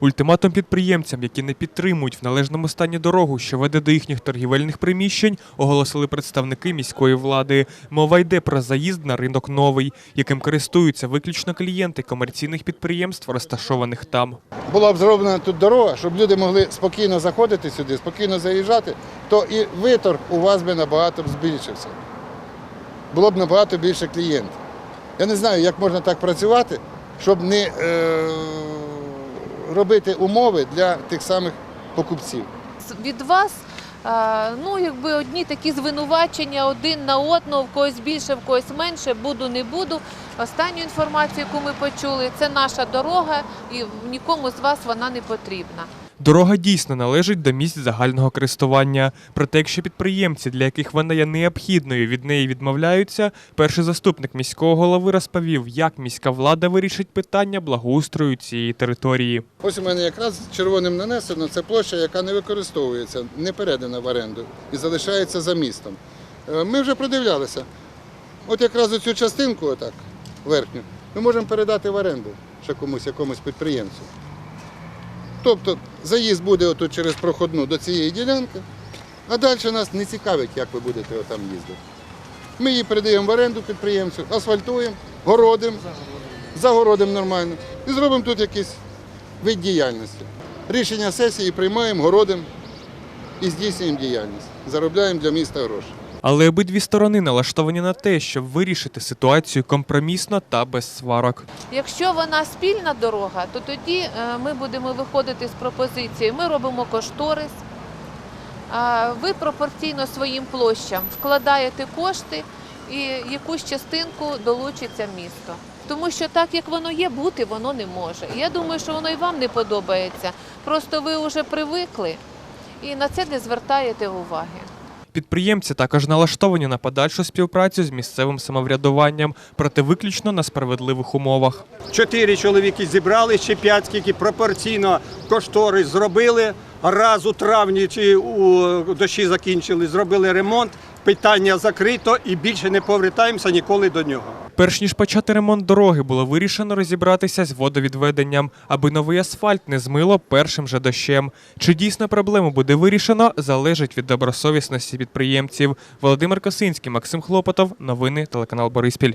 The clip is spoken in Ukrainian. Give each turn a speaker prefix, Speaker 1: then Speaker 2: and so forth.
Speaker 1: Ультиматум підприємцям, які не підтримують в належному стані дорогу, що веде до їхніх торгівельних приміщень, оголосили представники міської влади. Мова йде про заїзд на ринок новий, яким користуються виключно клієнти комерційних підприємств, розташованих там.
Speaker 2: була б зроблена тут дорога, щоб люди могли спокійно заходити сюди, спокійно заїжджати, то і виторг у вас би набагато збільшився. Було б набагато більше клієнтів. Я не знаю, як можна так працювати, щоб не е, робити умови для тих самих покупців.
Speaker 3: Від вас е, ну, якби одні такі звинувачення один на одного, в когось більше, в когось менше, буду, не буду. Останню інформацію, яку ми почули, це наша дорога, і нікому з вас вона не потрібна.
Speaker 1: Дорога дійсно належить до місць загального користування. Проте, якщо підприємці, для яких вона є необхідною, від неї відмовляються, перший заступник міського голови розповів, як міська влада вирішить питання благоустрою цієї території.
Speaker 2: Ось у мене якраз червоним нанесено це площа, яка не використовується, не передана в оренду і залишається за містом. Е, Ми вже продивлялися. От якраз оцю частинку, отак, верхню, ми можемо передати в оренду ще комусь, якомусь підприємцю. Тобто заїзд буде отут через проходну до цієї ділянки, а далі нас не цікавить, як ви будете отам їздити. Ми її передаємо в оренду підприємцю, асфальтуємо, городимо, загородимо нормально і зробимо тут якийсь вид діяльності. Рішення сесії приймаємо, городимо і здійснюємо діяльність. Заробляємо для міста гроші.
Speaker 1: Але обидві сторони налаштовані на те, щоб вирішити ситуацію компромісно та без сварок.
Speaker 3: Якщо вона спільна дорога, то тоді е, ми будемо виходити з пропозицією. Ми робимо кошторис. Ви пропорційно своїм площам вкладаєте кошти і якусь частинку долучиться місто. Тому що так, як воно є, бути воно не може. Я думаю, що воно і вам не подобається. Просто ви вже привикли і на це не звертаєте уваги.
Speaker 1: Підприємці також налаштовані на подальшу співпрацю з місцевим самоврядуванням, проте виключно на справедливих умовах.
Speaker 4: Чотири чоловіки зібрали, ще п'ять, скільки пропорційно кошторис зробили. Раз у травні чи у дощі закінчили, зробили ремонт. Питання закрито і більше не повертаємося ніколи до нього.
Speaker 1: Перш ніж почати ремонт дороги, було вирішено розібратися з водовідведенням, аби новий асфальт не змило першим же дощем. Чи дійсно проблему буде вирішено, залежить від добросовісності підприємців. Володимир Косинський, Максим Хлопотов. Новини телеканал Бориспіль.